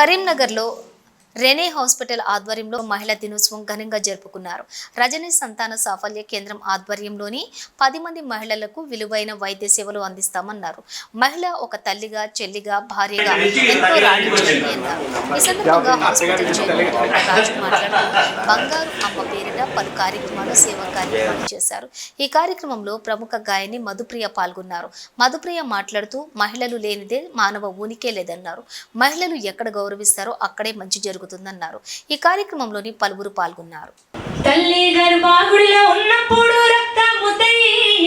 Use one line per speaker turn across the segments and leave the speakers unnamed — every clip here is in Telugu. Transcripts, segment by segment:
కరీంనగర్లో రెనే హాస్పిటల్ ఆధ్వర్యంలో మహిళా దినోత్సవం ఘనంగా జరుపుకున్నారు. రజనీ సంతాన సాఫల్య కేంద్రం ఆధ్వర్యంలోని పది మంది మహిళలకు విలువైన వైద్య సేవలు అందిస్తామన్నారు. మహిళ ఒక తల్లిగా చెల్లిగా భార్యగా ఎంతో రాణించింది అన్నారు ఈ సందర్భంగా హాస్పిటల్ చైర్మన్ రాజు మాట్లాడుతూ బంగారు అమ్మ పేరిట పలు కార్యక్రమాలు సేవా కార్యక్రమాలు చేశారు. ఈ కార్యక్రమంలో ప్రముఖ గాయని మధుప్రియ పాల్గొన్నారు. మధుప్రియ మాట్లాడుతూ మహిళలు లేనిదే మానవ ఉనికే లేదన్నారు. మహిళలు ఎక్కడ గౌరవిస్తారో అక్కడే మంచి జరుగుతుందన్నారు. ఈ కార్యక్రమంలోని పలువురు పాల్గొన్నారు.
తల్లి గర్భాగుడిలో ఉన్నప్పుడు రక్తము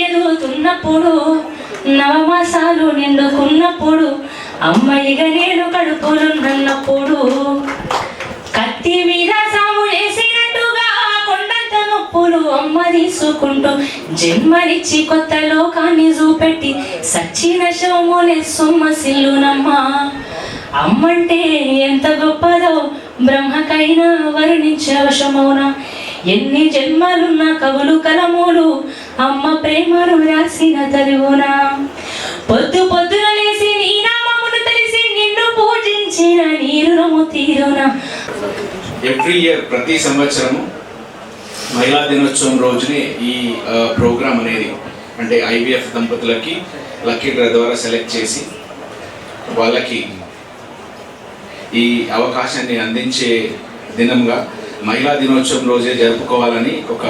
ఎదుగుతున్నప్పుడు నవమాసాలు నిండుకున్నప్పుడు అమ్మాయిగా నేను కడుపులున్నప్పుడు కత్తి మీద సాము వేసినట్టుగా కొండంత నొప్పులు అమ్మ తీసుకుంటూ జన్మనిచ్చి కొత్త లోకాన్ని చూపెట్టి సచ్చిన శవములే సొమ్మసిల్లునమ్మా అమ్మంటే ఎంత గొప్పదో బ్రహ్మకైనా వర్ణించవశమౌనా ఎన్ని జన్మలున్న కవులు కలములు అమ్మ ప్రేమను రాసిన తరువునా. పొద్దు పొద్దున లేసి నీ నామమును తెలిసి నిన్ను పూజించిన నీరుము తీరునా.
ఎవ్రీ ఇయర్ ప్రతి సంవత్సరము మహిళా దినోత్సవం రోజునే ఈ ప్రోగ్రామ్ అనేది అంటే ఐవీఎఫ్ దంపతులకి లక్కీ డ్రా ద్వారా సెలెక్ట్ చేసి వాళ్ళకి ఈ అవకాశాన్ని అందించే దినంగా మహిళా దినోత్సవం రోజే జరుపుకోవాలని ఒక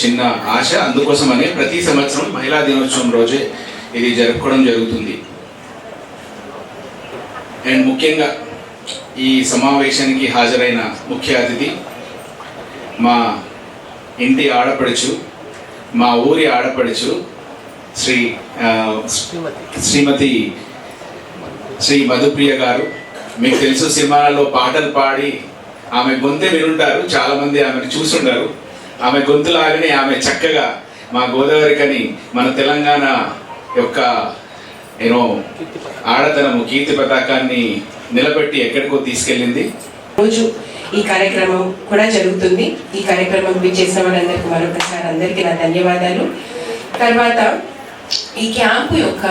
చిన్న ఆశ. అందుకోసమనే ప్రతి సంవత్సరం మహిళా దినోత్సవం రోజే ఇది జరుపుకోవడం జరుగుతుంది. అండ్ ముఖ్యంగా ఈ సమావేశానికి హాజరైన ముఖ్య అతిథి మా ఇంటి ఆడపడుచు మా ఊరి ఆడపడుచు శ్రీ శ్రీమతి శ్రీ మధుప్రియ గారు. మీకు తెలుసు సినిమాలలో పాటలు పాడి ఆమె గొంతే వినుంటారు. చాలామంది ఆమెను చూసుంటారు ఆమె గొంతులాగానే ఆమె చక్కగా మా గోదావరికని మన తెలంగాణ యొక్క యూనో ఆడతనము కీర్తి పతాకాన్ని నిలబెట్టి ఎక్కడికో తీసుకెళ్ళింది.
రోజు ఈ కార్యక్రమం కూడా జరుగుతుంది. ఈ కార్యక్రమం చేసిన వాళ్ళందరికీ మరొకసారి అందరికీ నా ధన్యవాదాలు. తర్వాత ఈ క్యాంపు యొక్క